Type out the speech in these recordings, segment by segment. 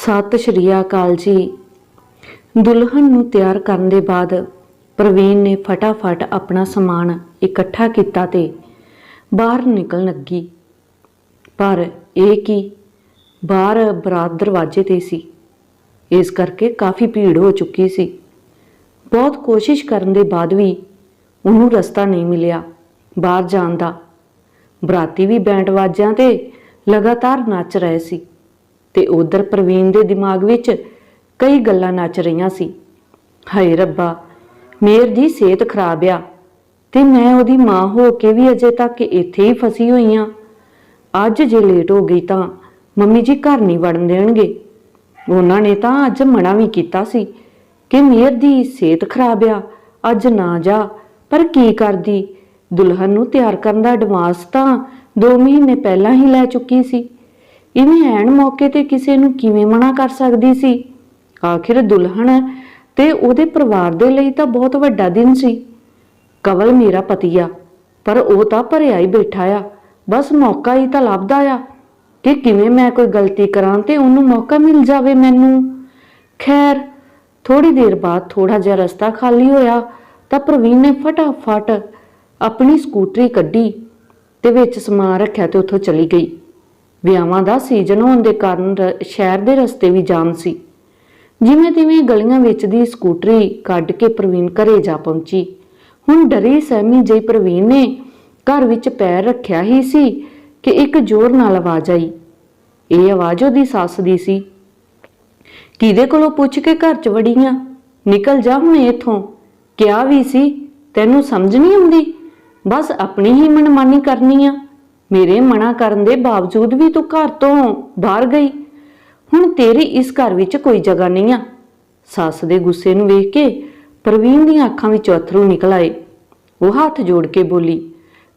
ਸਤਿ ਸ਼੍ਰੀ ਅਕਾਲ ਜੀ। ਦੁਲਹਨ ਨੂੰ ਤਿਆਰ ਕਰਨ ਦੇ ਬਾਅਦ ਪ੍ਰਵੀਨ ਨੇ ਫਟਾਫਟ ਆਪਣਾ ਸਮਾਨ ਇਕੱਠਾ ਕੀਤਾ ਤੇ ਬਾਹਰ ਨਿਕਲਣ ਲੱਗੀ। ਪਰ ਇਹ ਕੀ? ਬਾਹਰ ਬਰਾਤ ਦਰਵਾਜ਼ੇ ਤੇ ਸੀ। ਇਸ ਕਰਕੇ ਕਾਫੀ ਭੀੜ ਹੋ ਚੁੱਕੀ ਸੀ। ਬਹੁਤ ਕੋਸ਼ਿਸ਼ ਕਰਨ ਦੇ ਬਾਅਦ ਵੀ ਉਹਨੂੰ ਰਸਤਾ ਨਹੀਂ ਮਿਲਿਆ ਬਾਹਰ ਜਾਣ ਦਾ। ਬਰਾਤੀ ਵੀ ਬੈਂਡ ਵਾਜਿਆਂ ਤੇ ਲਗਾਤਾਰ ਨੱਚ ਰਹੇ ਸੀ। ਤੇ ਉਧਰ ਪ੍ਰਵੀਨ ਦੇ ਦਿਮਾਗ ਵਿੱਚ ਕਈ ਗੱਲਾਂ ਨੱਚ ਰਹੀਆਂ ਸੀ। ਹਾਏ ਰੱਬਾ, ਮੇਰ ਦੀ ਸਿਹਤ ਖਰਾਬ ਆ ਤੇ ਮੈਂ ਉਹਦੀ ਮਾਂ ਹੋ ਕੇ ਵੀ ਅਜੇ ਤੱਕ ਇੱਥੇ ਹੀ ਫਸੀ ਹੋਈ ਆ। ਅੱਜ ਜੇ ਲੇਟ ਹੋ ਗਈ ਤਾਂ ਮੰਮੀ ਜੀ ਘਰ ਨਹੀਂ ਵੜਨ ਦੇਣਗੇ। ਉਹਨਾਂ ਨੇ ਤਾਂ ਅੱਜ ਮਨਾ ਵੀ ਕੀਤਾ ਸੀ ਕਿ ਮੇਰ ਦੀ ਸਿਹਤ ਖਰਾਬ ਆ, ਅੱਜ ਨਾ ਜਾ, ਪਰ ਕੀ ਕਰਦੀ? ਦੁਲਹਨ ਨੂੰ ਤਿਆਰ ਕਰਨ ਦਾ ਐਡਵਾਂਸ ਤਾਂ 2 ਮਹੀਨੇ ਪਹਿਲਾਂ ਹੀ ਲੈ ਚੁੱਕੀ ਸੀ। ਇਵੇਂ ਐਨ ਮੌਕੇ ਤੇ ਕਿਸੇ ਨੂੰ ਕਿਵੇਂ ਮਨਾ ਕਰ ਸਕਦੀ ਸੀ? ਆਖਿਰ ਦੁਲਹਨ ਤੇ ਉਹਦੇ ਪਰਿਵਾਰ ਦੇ ਲਈ ਤਾਂ ਬਹੁਤ ਵੱਡਾ ਦਿਨ ਸੀ। ਕਵਲ ਮੇਰਾ ਪਤੀ ਆ ਪਰ ਉਹ ਤਾਂ ਭਰਿਆ ਹੀ ਬੈਠਾ ਆ। ਬਸ ਮੌਕਾ ਹੀ ਤਾਂ ਲੱਭਦਾ ਆ। ਕਿ ਕਿਵੇਂ ਮੈਂ ਕੋਈ ਗਲਤੀ ਕਰਾਂ ਤੇ ਉਹਨੂੰ ਮੌਕਾ ਮਿਲ ਜਾਵੇ ਮੈਨੂੰ? ਖੈਰ ਥੋੜੀ ਦੇਰ ਬਾਅਦ ਥੋੜਾ ਜਿਹਾ ਰਸਤਾ ਖਾਲੀ ਹੋਇਆ ਤਾਂ ਪ੍ਰਵੀਨ ਨੇ ਫਟਾਫਟ ਆਪਣੀ ਸਕੂਟਰੀ ਕੱਢੀ ਤੇ ਵਿੱਚ ਸਮਾਨ ਰੱਖਿਆ ਤੇ ਉੱਥੋਂ ਚਲੀ ਗਈ। ਵਿਆਹਾਂ ਦਾ ਸੀਜ਼ਨ ਹੋਣ ਦੇ ਕਾਰਨ ਰ- ਸ਼ਹਿਰ ਦੇ ਰਸਤੇ ਵੀ ਜਾਮ ਸੀ। ਜਿਵੇਂ ਤਿਵੇਂ ਗਲੀਆਂ ਵਿੱਚ ਦੀ ਸਕੂਟਰੀ ਕੱਢ ਕੇ ਪ੍ਰਵੀਨ ਘਰੇ ਜਾ ਪਹੁੰਚੀ। ਹੁਣ ਡਰੀ ਸਹਿਮੀ ਜਿਹੀ ਪ੍ਰਵੀਨ ਨੇ ਘਰ ਵਿੱਚ ਪੈਰ ਰੱਖਿਆ ਹੀ ਸੀ ਕਿ ਇੱਕ ਜ਼ੋਰ ਨਾਲ ਆਵਾਜ਼ ਆਈ। ਇਹ ਆਵਾਜ਼ ਉਹਦੀ ਸੱਸ ਦੀ ਸੀ। ਕਿਹਦੇ ਕੋਲੋਂ ਪੁੱਛ ਕੇ ਘਰ ਚ ਵੜੀਆਂ ਨਿਕਲ ਜਾ ਹੁਣ ਇੱਥੋਂ। ਕਿਹਾ ਵੀ ਸੀ, ਤੈਨੂੰ ਸਮਝ ਨਹੀਂ ਆਉਂਦੀ? ਬਸ ਆਪਣੀ ਹੀ ਮਨਮਾਨੀ ਕਰਨੀ ਆ। ਮੇਰੇ ਮਨਾ ਕਰਨ ਦੇ ਬਾਵਜੂਦ ਵੀ ਤੂੰ ਘਰ ਤੋਂ ਬਾਹਰ ਗਈ। ਹੁਣ ਤੇਰੀ ਇਸ ਘਰ ਵਿੱਚ ਕੋਈ ਜਗ੍ਹਾ ਨਹੀਂ ਆ। ਸੱਸ ਦੇ ਗੁੱਸੇ ਨੂੰ ਵੇਖ ਕੇ ਪ੍ਰਵੀਨ ਦੀਆਂ ਅੱਖਾਂ ਵਿੱਚੋਂ ਅਥਰੂ ਨਿਕਲ ਆਏ। ਉਹ ਹੱਥ ਜੋੜ ਕੇ ਬੋਲੀ,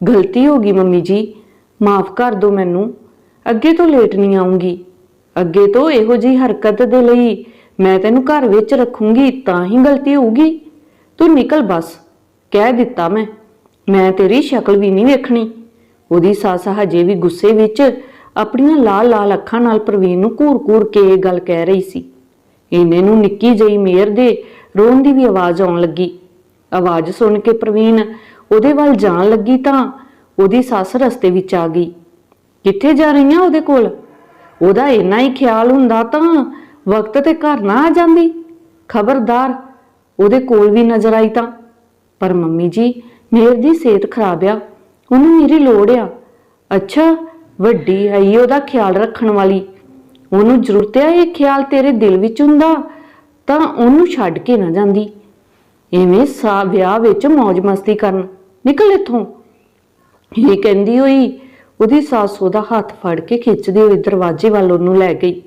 ਗਲਤੀ ਹੋ ਗਈ ਮੰਮੀ ਜੀ, ਮਾਫ ਕਰ ਦਿਓ ਮੈਨੂੰ। ਅੱਗੇ ਤੋਂ ਲੇਟ ਨਹੀਂ ਆਉਂਗੀ। ਅੱਗੇ ਤੋਂ ਇਹੋ ਜੀ ਹਰਕਤ ਦੇ ਲਈ ਮੈਂ ਤੈਨੂੰ ਘਰ ਵਿੱਚ ਰੱਖੂੰਗੀ ਤਾਂ ਹੀ ਗਲਤੀ ਹੋਊਗੀ। ਤੂੰ ਨਿਕਲ ਬਸ, ਕਹਿ ਦਿੱਤਾ ਮੈਂ। ਮੈਂ ਤੇਰੀ ਸ਼ਕਲ ਵੀ ਨਹੀਂ ਵੇਖਣੀ। ਉਹਦੀ ਸੱਸ ਹਜੇ ਵੀ ਗੁੱਸੇ ਵਿੱਚ ਆਪਣੀਆਂ ਲਾਲ ਲਾਲ ਅੱਖਾਂ ਨਾਲ ਪ੍ਰਵੀਨ ਨੂੰ ਘੂਰ-ਘੂਰ ਕੇ ਇਹ ਗੱਲ ਕਹਿ ਰਹੀ ਸੀ। ਇਹਨੇ ਨੂੰ ਨਿੱਕੀ ਜਿਹੀ ਮੇਰ ਦੇ ਰੋਣ ਦੀ ਵੀ ਆਵਾਜ਼ ਆਉਣ ਲੱਗੀ। ਆਵਾਜ਼ ਸੁਣ ਕੇ ਪ੍ਰਵੀਨ ਉਹਦੇ ਵੱਲ ਜਾਣ ਲੱਗੀ ਤਾਂ ਉਹਦੀ ਸੱਸ ਰਸਤੇ ਵਿੱਚ ਆ ਗਈ। ਕਿੱਥੇ ਜਾ ਰਹੀਆਂ ਉਹਦੇ ਕੋਲ? ਉਹਦਾ ਇੰਨਾ ਹੀ ਖਿਆਲ ਹੁੰਦਾ ਤਾਂ ਵਕਤ ਤੇ ਘਰ ਨਾ ਆ ਜਾਂਦੀ। ਖਬਰਦਾਰ ਉਹਦੇ ਕੋਲ ਵੀ ਨਜ਼ਰ ਆਈ ਤਾਂ। ਪਰ ਮੰਮੀ ਜੀ ਮੇਰ ਦੀ ਸਿਹਤ ਖਰਾਬ ਆ। ਉਹਨੂੰ ਮੇਰੀ ਲੋੜ ਆ। ਅੱਛਾ, ਵੱਡੀ ਆਈ ਉਹਦਾ ਖਿਆਲ ਰੱਖਣ ਵਾਲੀ। ਉਹਨੂੰ ਜ਼ਰੂਰਤ ਆ ਇਹ ਖਿਆਲ ਤੇਰੇ ਦਿਲ ਵਿੱਚ ਹੁੰਦਾ, ਤਾਂ ਉਹਨੂੰ ਛੱਡ ਕੇ ਨਾ ਜਾਂਦੀ। ਐਵੇਂ ਸਾ, ਵਿਆਹ ਵਿੱਚ ਮौज ਮਸਤੀ ਕਰਨ। ਨਿਕਲ ਇੱਥੋਂ। ਇਹ ਕਹਿੰਦੀ ਹੋਈ, ਉਹਦੀ ਸੱਸ ਉਹਦਾ ਹੱਥ ਫੜ ਕੇ ਖਿੱਚਦੇ ਹੋਏ ਦਰਵਾਜ਼ੇ ਵੱਲ ਉਹਨੂੰ ਲੈ ਗਈ।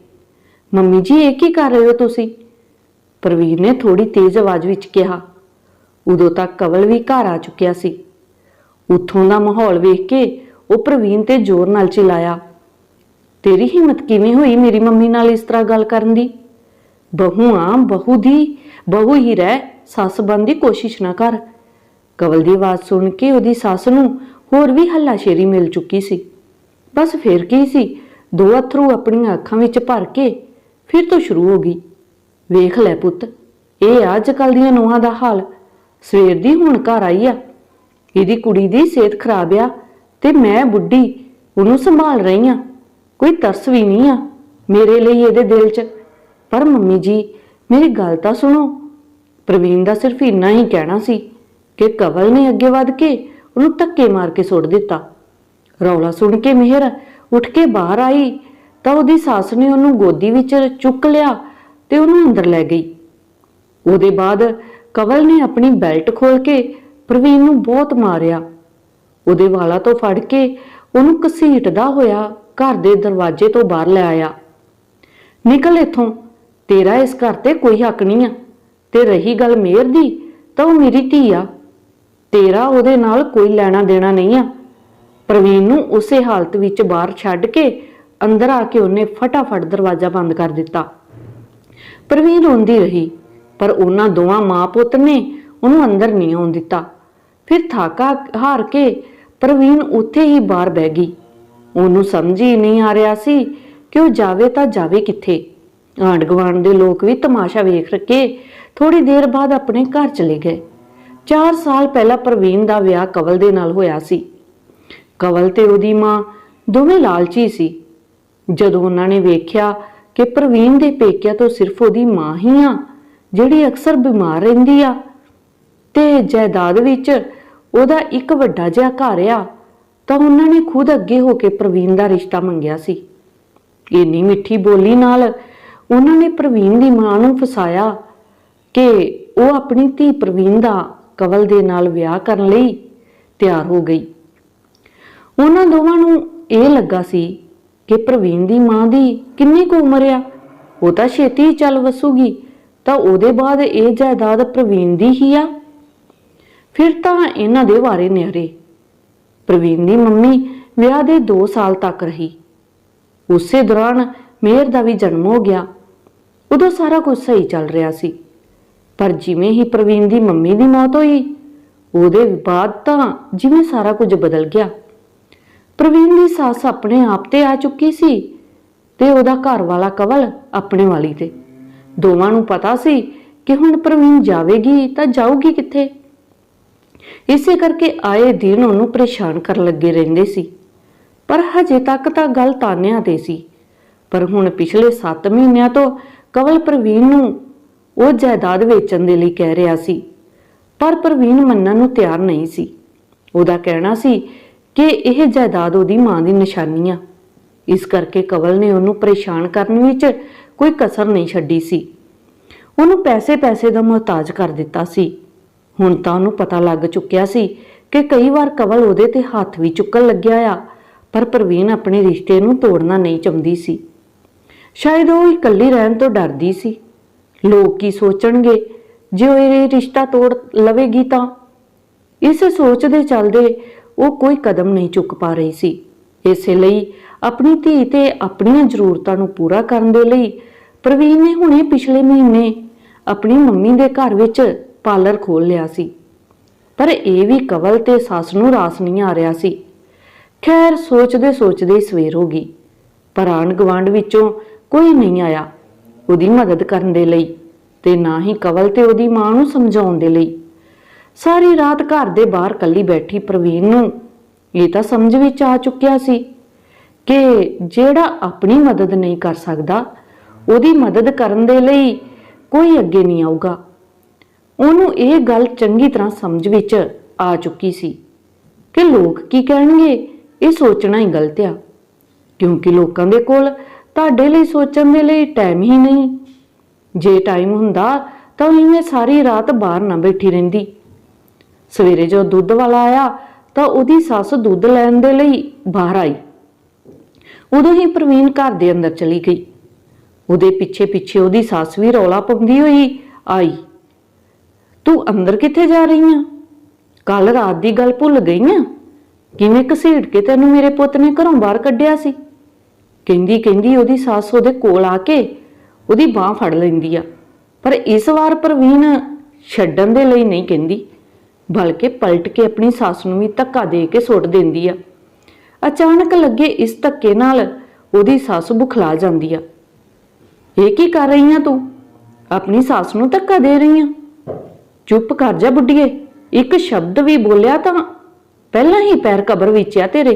ਮੰਮੀ ਜੀ, ਇਹ ਕੀ ਕਰ ਰਹੇ ਹੋ ਤੁਸੀਂ? ਪ੍ਰਵੀਰ ਨੇ ਥੋੜੀ ਤੇਜ਼ ਆਵਾਜ਼ ਵਿੱਚ ਕਿਹਾ। ਉਦੋਂ ਤੱਕ ਕਵਲ ਵੀ ਘਰ ਆ ਚੁੱਕਿਆ ਸੀ। ਉੱਥੋਂ ਦਾ ਮਾਹੌਲ ਵੇਖ ਕੇ ਉਹ ਪ੍ਰਵੀਨ ਤੇ ਜ਼ੋਰ ਨਾਲ ਚਿਲਾਇਆ, ਤੇਰੀ ਹਿੰਮਤ ਕਿਵੇਂ ਹੋਈ ਮੇਰੀ ਮੰਮੀ ਨਾਲ ਇਸ ਤਰ੍ਹਾਂ ਗੱਲ ਕਰਨ ਦੀ? ਬਹੂ ਆ, ਬਹੂ ਦੀ, ਬਹੂ ਹੀ ਰਹਿ, ਸੱਸ ਬਣਨ ਦੀ ਕੋਸ਼ਿਸ਼ ਨਾ ਕਰ। ਕਵਲ ਦੀ ਆਵਾਜ਼ ਸੁਣ ਕੇ ਉਹਦੀ ਸੱਸ ਨੂੰ ਹੋਰ ਵੀ ਹੱਲਾਸ਼ੇਰੀ ਮਿਲ ਚੁੱਕੀ ਸੀ। ਬਸ ਫਿਰ ਕੀ ਸੀ, ਦੋ ਅਥਰੂ ਆਪਣੀਆਂ ਅੱਖਾਂ ਵਿੱਚ ਭਰ ਕੇ ਫਿਰ ਤੋਂ ਸ਼ੁਰੂ ਹੋ ਗਈ। ਵੇਖ ਲੈ ਪੁੱਤ, ਇਹ ਆ ਅੱਜ ਕੱਲ ਦੀਆਂ ਨੂੰਹਾਂ ਦਾ ਹਾਲ। ਸਵੇਰ ਦੀ ਹੁਣ ਘਰ ਆਈ ਆ। ਇਹਦੀ ਕੁੜੀ ਦੀ ਸਿਹਤ ਖਰਾਬ ਆ ਤੇ ਮੈਂ ਬੁੱਢੀ ਉਹਨੂੰ ਸੰਭਾਲ ਰਹੀ ਆ। ਕੋਈ ਤਰਸ ਵੀ ਨਹੀਂ ਆ ਮੇਰੇ ਲਈ ਇਹਦੇ ਦਿਲ 'ਚ। ਪਰ ਮੰਮੀ ਜੀ, ਮੇਰੀ ਗੱਲ ਤਾਂ ਸੁਣੋ। ਪ੍ਰਵੀਨ ਦਾ ਸਿਰਫ ਇੰਨਾ ਹੀ ਕਹਿਣਾ ਸੀ ਕਿ ਕਵਲ ਨੇ ਅੱਗੇ ਵੱਧ ਕੇ ਉਹਨੂੰ ਧੱਕੇ ਮਾਰ ਕੇ ਸੁੱਟ ਦਿੱਤਾ। ਰੌਲਾ ਸੁਣ ਕੇ ਮਿਹਰ ਉੱਠ ਕੇ ਬਾਹਰ ਆਈ ਤਾਂ ਉਹਦੀ ਸੱਸ ਨੇ ਉਹਨੂੰ ਗੋਦੀ ਵਿੱਚ ਚੁੱਕ ਲਿਆ ਤੇ ਉਹਨੂੰ ਅੰਦਰ ਲੈ ਗਈ। ਉਹਦੇ ਬਾਅਦ ਕਵਲ ਨੇ ਆਪਣੀ ਬੈਲਟ ਖੋਲ ਕੇ ਪ੍ਰਵੀਨ ਨੂੰ ਬਹੁਤ ਮਾਰਿਆ। ਉਹਦੇ ਵਾਲਾ ਤੋਂ ਫੜ ਕੇ ਉਹਨੂੰ ਘਸੀਟਦਾ ਹੋਇਆ ਘਰ ਦੇ ਦਰਵਾਜ਼ੇ ਤੋਂ ਬਾਹਰ ਲੈ ਆਇਆ। ਨਿਕਲ ਇੱਥੋਂ, ਤੇਰਾ ਇਸ ਘਰ ਤੇ ਕੋਈ ਹੱਕ ਨਹੀਂ ਆ। ਤੇ ਰਹੀ ਗੱਲ ਮੇਰ ਦੀ, ਤਾਂ ਉਹ ਮੇਰੀ ਧੀ ਆ। ਤੇਰਾ ਉਹਦੇ ਨਾਲ ਕੋਈ ਲੈਣਾ ਦੇਣਾ ਨਹੀਂ ਆ। ਪ੍ਰਵੀਨ ਨੂੰ ਉਸੇ ਹਾਲਤ ਵਿੱਚ ਬਾਹਰ ਛੱਡ ਕੇ ਅੰਦਰ ਆ ਕੇ ਉਹਨੇ ਫਟਾਫਟ ਦਰਵਾਜ਼ਾ ਬੰਦ ਕਰ ਦਿੱਤਾ। ਪ੍ਰਵੀਨ ਰੋਂਦੀ ਰਹੀ, ਪਰ ਉਹਨਾਂ ਦੋਵਾਂ ਮਾਂ ਪੁੱਤ ਨੇ ਉਹਨੂੰ ਅੰਦਰ ਨਹੀਂ ਆਉਣ ਦਿੱਤਾ। ਫਿਰ ਥਾਕਾ ਹਾਰ ਕੇ ਪ੍ਰਵੀਨ ਉੱਥੇ ਹੀ ਬਾਹਰ ਬਹਿ ਗਈ। ਉਹਨੂੰ ਸਮਝ ਹੀ ਨਹੀਂ ਆ ਰਿਹਾ ਸੀ ਕਿ ਉਹ ਜਾਵੇ ਤਾਂ ਜਾਵੇ ਕਿੱਥੇ। ਆਂਢ ਗੁਆਂਢ ਦੇ ਲੋਕ ਵੀ ਤਮਾਸ਼ਾ ਵੇਖ ਕੇ ਥੋੜੀ ਦੇਰ ਬਾਅਦ ਆਪਣੇ ਘਰ ਚਲੇ ਗਏ। 4 ਸਾਲ ਪਹਿਲਾਂ ਪ੍ਰਵੀਨ ਦਾ ਵਿਆਹ ਕਵਲ ਦੇ ਨਾਲ ਹੋਇਆ ਸੀ। ਕਵਲ ਤੇ ਉਹਦੀ ਮਾਂ ਦੋਵੇਂ ਲਾਲਚੀ ਸੀ। ਜਦੋਂ ਉਹਨਾਂ ਨੇ ਵੇਖਿਆ ਕਿ ਪ੍ਰਵੀਨ ਦੇ ਪੇਕਿਆਂ ਤੋਂ ਸਿਰਫ ਉਹਦੀ ਮਾਂ ਹੀ ਆ, ਜਿਹੜੀ ਅਕਸਰ ਬਿਮਾਰ ਰਹਿੰਦੀ ਆ, ਤੇ ਜਾਇਦਾਦ ਵਿੱਚ ਉਹਦਾ ਇੱਕ ਵੱਡਾ ਜਿਹਾ ਘਰ ਆ, ਤਾਂ ਉਹਨਾਂ ਨੇ ਖੁਦ ਅੱਗੇ ਹੋ ਕੇ ਪ੍ਰਵੀਨ ਦਾ ਰਿਸ਼ਤਾ ਮੰਗਿਆ ਸੀ। ਇੰਨੀ ਮਿੱਠੀ ਬੋਲੀ ਨਾਲ ਉਹਨਾਂ ਨੇ ਪ੍ਰਵੀਨ ਦੀ ਮਾਂ ਨੂੰ ਫਸਾਇਆ ਕਿ ਉਹ ਆਪਣੀ ਧੀ ਪ੍ਰਵੀਨ ਦਾ ਕਵਲ ਦੇ ਨਾਲ ਵਿਆਹ ਕਰਨ ਲਈ ਤਿਆਰ ਹੋ ਗਈ। ਉਹਨਾਂ ਦੋਵਾਂ ਨੂੰ ਇਹ ਲੱਗਾ ਸੀ ਕਿ ਪ੍ਰਵੀਨ ਦੀ ਮਾਂ ਦੀ ਕਿੰਨੀ ਕੁ ਉਮਰ ਆ। ਉਹ ਤਾਂ ਛੇਤੀ ਹੀ ਚੱਲ ਵਸੂਗੀ, ਤਾਂ ਉਹਦੇ ਬਾਅਦ ਇਹ ਜਾਇਦਾਦ ਪ੍ਰਵੀਨ ਦੀ ਹੀ ਆ। ਫਿਰ ਤਾਂ ਇਹਨਾਂ ਦੇ ਵਾਰੇ ਨਿਆਰੇ। ਪ੍ਰਵੀਨ ਦੀ ਮੰਮੀ ਵਿਆਹ ਦੇ 2 ਸਾਲ ਤੱਕ ਰਹੀ। ਉਸੇ ਦੌਰਾਨ ਮੇਹਰ ਦਾ ਵੀ ਜਨਮ ਹੋ ਗਿਆ। ਉਦੋਂ ਸਾਰਾ ਕੁਝ ਸਹੀ ਚੱਲ ਰਿਹਾ ਸੀ। ਪਰ ਜਿਵੇਂ ਹੀ ਪ੍ਰਵੀਨ ਦੀ ਮੰਮੀ ਦੀ ਮੌਤ ਹੋਈ, ਉਹਦੇ ਬਾਅਦ ਤਾਂ ਜਿਵੇਂ ਸਾਰਾ ਕੁਝ ਬਦਲ ਗਿਆ। ਪ੍ਰਵੀਨ ਦੀ ਸੱਸ ਆਪਣੇ ਆਪ ਤੇ ਆ ਚੁੱਕੀ ਸੀ ਤੇ ਉਹਦਾ ਘਰ ਵਾਲਾ ਕਵਲ ਆਪਣੇ ਵਾਲੀ ਤੇ। ਦੋਵਾਂ ਨੂੰ ਪਤਾ ਸੀ ਕਿ ਹੁਣ ਪ੍ਰਵੀਨ ਜਾਵੇਗੀ ਤਾਂ ਜਾਊਗੀ ਕਿੱਥੇ? ਇਸੇ ਕਰਕੇ ਆਏ ਦਿਨ ਉਹਨੂੰ ਪਰੇਸ਼ਾਨ ਕਰਨ ਲੱਗੇ ਰਹਿੰਦੇ ਸੀ। ਪਰ ਹਜੇ ਤੱਕ ਤਾਂ ਗੱਲ ਤਾਨਿਆਂ ਤੇ ਸੀ। ਪਰ ਹੁਣ ਪਿਛਲੇ 7 ਮਹੀਨਿਆਂ ਤੋਂ ਕਵਲ ਪ੍ਰਵੀਨ ਨੂੰ ਉਹ ਜਾਇਦਾਦ ਵੇਚਣ ਦੇ ਲਈ ਕਹਿ ਰਿਹਾ ਸੀ। ਪਰ ਪ੍ਰਵੀਨ ਮੰਨਣ ਨੂੰ ਤਿਆਰ ਨਹੀਂ ਸੀ। ਉਹਦਾ ਕਹਿਣਾ ਸੀ ਕਿ ਇਹ ਜਾਇਦਾਦ ਉਹਦੀ ਮਾਂ ਦੀ ਨਿਸ਼ਾਨੀ ਆ। ਇਸ ਕਰਕੇ ਕਵਲ ਨੇ ਉਹਨੂੰ ਪਰੇਸ਼ਾਨ ਕਰਨ ਵਿੱਚ ਕੋਈ ਕਸਰ ਨਹੀਂ ਛੱਡੀ ਸੀ। ਉਹਨੂੰ ਪੈਸੇ ਪੈਸੇ ਦਾ ਮੁਹਤਾਜ ਕਰ ਦਿੱਤਾ ਸੀ। ਹੁਣ ਤਾਂ ਉਹਨੂੰ ਪਤਾ ਲੱਗ ਚੁੱਕਿਆ ਸੀ ਕਿ ਕਈ ਵਾਰ ਕਵਲ ਉਹਦੇ ਤੇ ਹੱਥ ਵੀ ਚੁੱਕਣ ਲੱਗਿਆ ਆ, ਪਰ ਪ੍ਰਵੀਨ ਆਪਣੇ ਰਿਸ਼ਤੇ ਨੂੰ ਤੋੜਨਾ ਨਹੀਂ ਚਾਹੁੰਦੀ ਸੀ। ਸ਼ਾਇਦ ਉਹ ਇਕੱਲੀ ਰਹਿਣ ਤੋਂ ਡਰਦੀ ਸੀ। ਲੋਕ ਕੀ ਸੋਚਣਗੇ, ਜੇ ਉਹ ਇਹ ਰਿਸ਼ਤਾ ਤੋੜ ਲਵੇਗੀ ਤਾਂ? ਇਸ ਸੋਚ ਦੇ ਚੱਲਦੇ ਉਹ ਕੋਈ ਕਦਮ ਨਹੀਂ ਚੁੱਕ ਪਾ ਰਹੀ ਸੀ। ਇਸੇ ਲਈ ਆਪਣੀ ਧੀ ਤੇ ਆਪਣੀਆਂ ਜ਼ਰੂਰਤਾਂ ਨੂੰ ਪੂਰਾ ਕਰਨ ਦੇ ਲਈ ਪ੍ਰਵੀਨ ਨੇ ਹੁਣੇ ਪਿਛਲੇ ਮਹੀਨੇ ਆਪਣੀ ਮੰਮੀ ਦੇ ਘਰ ਵਿੱਚ ਪਾਰਲਰ ਖੋਲ ਲਿਆ ਸੀ। ਪਰ ਇਹ ਵੀ ਕਵਲ ਤੇ ਸੱਸ ਨੂੰ ਰਾਸ ਨਹੀਂ ਆ ਰਿਹਾ ਸੀ। ਖੈਰ, ਸੋਚਦੇ ਸੋਚਦੇ ਸਵੇਰ ਹੋ ਗਈ। ਪਰ ਆਂਢ ਗੁਆਂਢ ਵਿੱਚੋਂ ਕੋਈ ਨਹੀਂ ਆਇਆ ਉਹਦੀ ਮਦਦ ਕਰਨ ਦੇ ਲਈ ਤੇ ਨਾ ਹੀ ਕਵਲ ਤੇ ਉਹਦੀ ਮਾਂ ਨੂੰ ਸਮਝਾਉਣ ਦੇ ਲਈ। ਸਾਰੀ ਰਾਤ ਘਰ ਦੇ ਬਾਹਰ ਕੱਲੀ ਬੈਠੀ ਪ੍ਰਵੀਨ ਨੂੰ ਇਹ ਤਾਂ ਸਮਝ ਵਿੱਚ ਆ ਚੁੱਕਿਆ ਸੀ ਕਿ ਜਿਹੜਾ ਆਪਣੀ ਮਦਦ ਨਹੀਂ ਕਰ ਸਕਦਾ, ਉਹਦੀ ਮਦਦ ਕਰਨ ਦੇ ਲਈ ਕੋਈ ਅੱਗੇ ਨਹੀਂ ਆਊਗਾ। ਉਹਨੂੰ ਇਹ ਗੱਲ ਚੰਗੀ ਤਰ੍ਹਾਂ ਸਮਝ ਵਿੱਚ ਆ ਚੁੱਕੀ ਸੀ ਕਿ ਲੋਕ ਕੀ ਕਹਿਣਗੇ, ਇਹ ਸੋਚਣਾ ਹੀ ਗਲਤ ਆ। ਕਿਉਂਕਿ ਲੋਕਾਂ ਦੇ ਕੋਲ ਤੁਹਾਡੇ ਲਈ ਸੋਚਣ ਦੇ ਲਈ ਟਾਈਮ ਹੀ ਨਹੀਂ। ਜੇ ਟਾਈਮ ਹੁੰਦਾ ਤਾਂ ਇਵੇਂ ਸਾਰੀ ਰਾਤ ਬਾਹਰ ਨਾ ਬੈਠੀ ਰਹਿੰਦੀ। ਸਵੇਰੇ ਜਦੋਂ ਦੁੱਧ ਵਾਲਾ ਆਇਆ ਤਾਂ ਉਹਦੀ ਸੱਸ ਦੁੱਧ ਲੈਣ ਦੇ ਲਈ ਬਾਹਰ ਆਈ। ਉਦੋਂ ਹੀ ਪ੍ਰਵੀਨ ਘਰ ਦੇ ਅੰਦਰ ਚਲੀ ਗਈ। ਉਹਦੇ ਪਿੱਛੇ ਪਿੱਛੇ ਉਹਦੀ ਸੱਸ ਵੀ ਰੌਲਾ ਪਾਉਂਦੀ ਹੋਈ ਆਈ। ਤੂੰ ਅੰਦਰ ਕਿੱਥੇ ਜਾ ਰਹੀ ਆ? ਕੱਲ ਰਾਤ ਦੀ ਗੱਲ ਭੁੱਲ ਗਈ ਆ? ਕਿਵੇਂ ਘਸੀਟ ਕੇ ਤੈਨੂੰ ਮੇਰੇ ਪੁੱਤ ਨੇ ਘਰੋਂ ਬਾਹਰ ਕੱਢਿਆ ਸੀ? ਕਹਿੰਦੀ ਕਹਿੰਦੀ ਉਹਦੀ ਸੱਸ ਉਹਦੇ ਕੋਲ ਆ ਕੇ ਉਹਦੀ ਬਾਹ ਫੜ ਲੈਂਦੀ ਆ। ਪਰ ਇਸ ਵਾਰ ਪ੍ਰਵੀਨ ਛੱਡਣ ਦੇ ਲਈ ਨਹੀਂ ਕਹਿੰਦੀ, ਬਲਕਿ ਪਲਟ ਕੇ ਆਪਣੀ ਸੱਸ ਨੂੰ ਵੀ ਧੱਕਾ ਦੇ ਕੇ ਸੁੱਟ ਦਿੰਦੀ ਆ। ਅਚਾਨਕ ਲੱਗੇ ਇਸ ਧੱਕੇ ਨਾਲ ਉਹਦੀ ਸੱਸ ਬੁਖਲਾ ਜਾਂਦੀ ਆ। ਇਹ ਕੀ ਕਰ ਰਹੀ ਆ ਤੂੰ? ਆਪਣੀ ਸੱਸ ਨੂੰ ਧੱਕਾ ਦੇ ਰਹੀ ਆ ਚੁੱਪ ਕਰ ਜਾ ਬੁੱਢੀਏ। ਇੱਕ ਸ਼ਬਦ ਵੀ ਬੋਲਿਆ ਤਾਂ ਪਹਿਲਾਂ ਹੀ ਪੈਰ ਕਬਰ ਵਿੱਚ ਆ ਤੇਰੇ।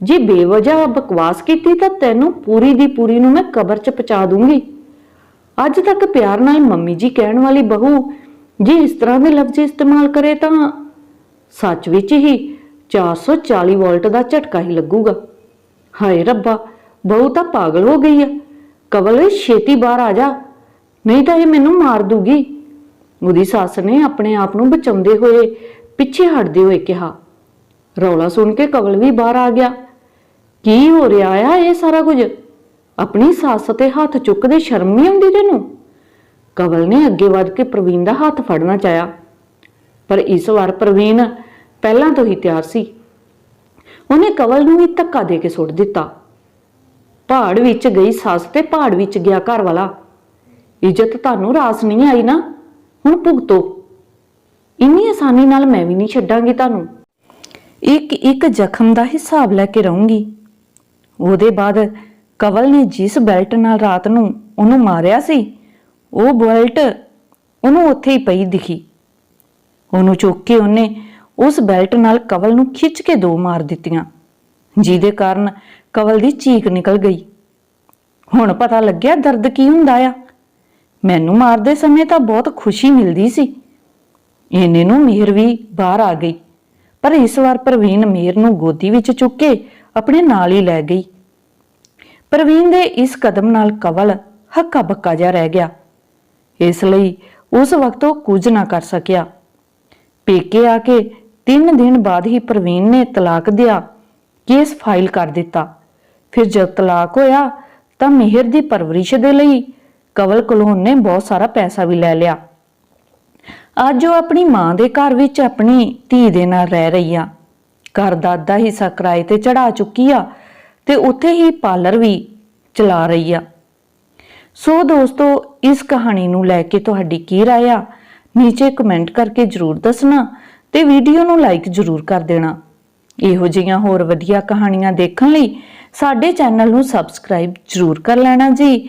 ਜੇ ਬੇਵਜ੍ਹਾ ਬਕਵਾਸ ਕੀਤੀ ਤਾਂ ਤੈਨੂੰ ਪੂਰੀ ਦੀ ਪੂਰੀ ਨੂੰ ਮੈਂ ਕਬਰ 'ਚ ਪਹੁੰਚਾ ਦੂੰਗੀ। ਅੱਜ ਤੱਕ ਪਿਆਰ ਨਾਲ ਮੰਮੀ ਜੀ ਕਹਿਣ ਵਾਲੀ ਬਹੂ ਜੇ ਇਸ ਤਰ੍ਹਾਂ ਦੇ ਲਫ਼ਜ਼ ਇਸਤੇਮਾਲ ਕਰੇ ਤਾਂ ਸੱਚ ਵਿੱਚ ਹੀ 440 ਵੋਲਟ ਦਾ ਝਟਕਾ ਹੀ ਲੱਗੂਗਾ। ਹਾਏ ਰੱਬਾ, ਬਹੂ ਤਾਂ ਪਾਗਲ ਹੋ ਗਈ ਆ। ਕਵਲ ਛੇਤੀ ਬਾਹਰ ਆ ਜਾ, ਨਹੀਂ ਤਾਂ ਇਹ ਮੈਨੂੰ ਮਾਰ ਦੂਗੀ। ਉਹਦੀ ਸੱਸ ਨੇ ਆਪਣੇ ਆਪ ਨੂੰ ਬਚਾਉਂਦੇ ਹੋਏ ਪਿੱਛੇ ਹਟਦੇ ਹੋਏ ਕਿਹਾ, ਰੌਲਾ ਸੁਣ ਕੇ ਕਵਲ ਵੀ ਬਾਹਰ ਆ ਗਿਆ। ਕੀ ਹੋ ਰਿਹਾ ਆ ਇਹ ਸਾਰਾ ਕੁਝ? ਆਪਣੀ ਸੱਸ ਤੇ ਹੱਥ ਚੁੱਕਦੇ ਸ਼ਰਮ ਨਹੀਂ ਆਉਂਦੀ ਤੈਨੂੰ? ਕਵਲ ਨੇ ਅੱਗੇ ਵੱਧ ਕੇ ਪ੍ਰਵੀਨ ਦਾ ਹੱਥ ਫੜਨਾ ਚਾਹਿਆ, ਪਰ ਇਸ ਵਾਰ ਪ੍ਰਵੀਨ ਪਹਿਲਾਂ ਤੋਂ ਹੀ ਤਿਆਰ ਸੀ। ਉਹਨੇ ਕਵਲ ਨੂੰ ਵੀ ਧੱਕਾ ਦੇ ਕੇ ਸੁੱਟ ਦਿੱਤਾ। ਪਹਾੜ ਵਿੱਚ ਗਈ ਸੱਸ ਤੇ ਪਹਾੜ ਵਿੱਚ ਗਿਆ ਘਰ ਵਾਲਾ। ਇੱਜ਼ਤ ਤੁਹਾਨੂੰ ਰਾਸ ਨਹੀਂ ਆਈ ਨਾ? ਹੁਣ ਭੁਗਤੋ। ਇੰਨੀ ਆਸਾਨੀ ਨਾਲ ਮੈਂ ਵੀ ਨਹੀਂ ਛੱਡਾਂਗੀ ਤੁਹਾਨੂੰ। ਇੱਕ ਇੱਕ ਜ਼ਖਮ ਦਾ ਹਿਸਾਬ ਲੈ ਕੇ ਰਹੂੰਗੀ। ਉਹਦੇ ਬਾਅਦ ਕਵਲ ਨੇ ਜਿਸ ਬੈਲਟ ਨਾਲ ਰਾਤ ਨੂੰ ਉਹਨੂੰ ਮਾਰਿਆ ਸੀ, ਉਹ ਬੈਲਟ ਉਹਨੂੰ ਉੱਥੇ ਹੀ ਪਈ ਦਿਖੀ। ਉਹਨੂੰ ਚੁੱਕ ਕੇ ਉਹਨੇ ਉਸ ਬੈਲਟ ਨਾਲ ਕਵਲ ਨੂੰ ਖਿੱਚ ਕੇ ਦੋ ਮਾਰ ਦਿੱਤੀਆਂ, ਜਿਹਦੇ ਕਾਰਨ ਕਵਲ ਦੀ ਚੀਕ ਨਿਕਲ ਗਈ। ਹੁਣ ਪਤਾ ਲੱਗਿਆ ਦਰਦ ਕੀ ਹੁੰਦਾ ਆ। ਮੈਨੂੰ ਮਾਰਦੇ ਸਮੇਂ ਤਾਂ ਬਹੁਤ ਖੁਸ਼ੀ ਮਿਲਦੀ ਸੀ। ਇਹਨੇ ਨੂੰ ਮਿਹਰ ਵੀ ਬਾਹਰ ਆ ਗਈ, ਪਰ ਇਸ ਵਾਰ ਪ੍ਰਵੀਨ ਮਿਹਰ ਨੂੰ ਗੋਦੀ ਵਿੱਚ ਚੁੱਕ ਕੇ ਆਪਣੇ ਨਾਲ ਹੀ ਲੈ ਗਈ। ਪ੍ਰਵੀਨ ਦੇ ਇਸ ਕਦਮ ਨਾਲ ਕਵਲ ਹੱਕਾ ਬੱਕਾ ਜਿਹਾ ਰਹਿ ਗਿਆ। ਇਸ ਲਈ ਉਸ ਵਕਤ ਉਹ ਕੁਝ ਨਾ ਕਰ ਸਕਿਆ। ਪੇਕੇ ਆ ਕੇ 3 ਦਿਨ ਬਾਅਦ ਹੀ ਪ੍ਰਵੀਨ ਨੇ ਤਲਾਕ ਦਿਆ, ਕੇਸ ਫਾਈਲ ਕਰ ਦਿੱਤਾ। ਫਿਰ ਜਦ ਤਲਾਕ ਹੋਇਆ ਤਾਂ ਮਿਹਰ ਦੀ ਪਰਵਰਿਸ਼ ਦੇ ਲਈ ਕਵਲ ਕੋਲੋਂ ਉਹਨੇ ਬਹੁਤ ਸਾਰਾ ਪੈਸਾ ਵੀ ਲੈ ਲਿਆ। ਅੱਜ ਉਹ ਆਪਣੀ ਮਾਂ ਦੇ ਘਰ ਵਿੱਚ ਆਪਣੀ ਧੀ ਦੇ ਨਾਲ ਰਹਿ ਰਹੀ ਆ। ਘਰ ਦਾ ਅੱਧਾ ਹਿੱਸਾ ਕਿਰਾਏ ਤੇ ਚੜਾ ਚੁੱਕੀ ਆ ਤੇ ਉੱਥੇ ਹੀ ਪਾਰਲਰ ਵੀ ਚਲਾ ਰਹੀ ਆ। ਸੋ ਦੋਸਤੋ, ਇਸ ਕਹਾਣੀ ਨੂੰ ਲੈ ਕੇ ਤੁਹਾਡੀ ਕੀ ਰਾਏ ਆ? ਨੀਚੇ ਕਮੈਂਟ ਕਰਕੇ ਜਰੂਰ ਦੱਸਣਾ ਤੇ ਵੀਡੀਓ ਨੂੰ ਲਾਈਕ ਜਰੂਰ ਕਰ ਦੇਣਾ। ਇਹੋ ਜਿਹੀਆਂ ਹੋਰ ਵਧੀਆ ਕਹਾਣੀਆਂ ਦੇਖਣ ਲਈ ਸਾਡੇ ਚੈਨਲ ਨੂੰ ਸਬਸਕ੍ਰਾਈਬ ਜਰੂਰ ਕਰ ਲੈਣਾ ਜੀ।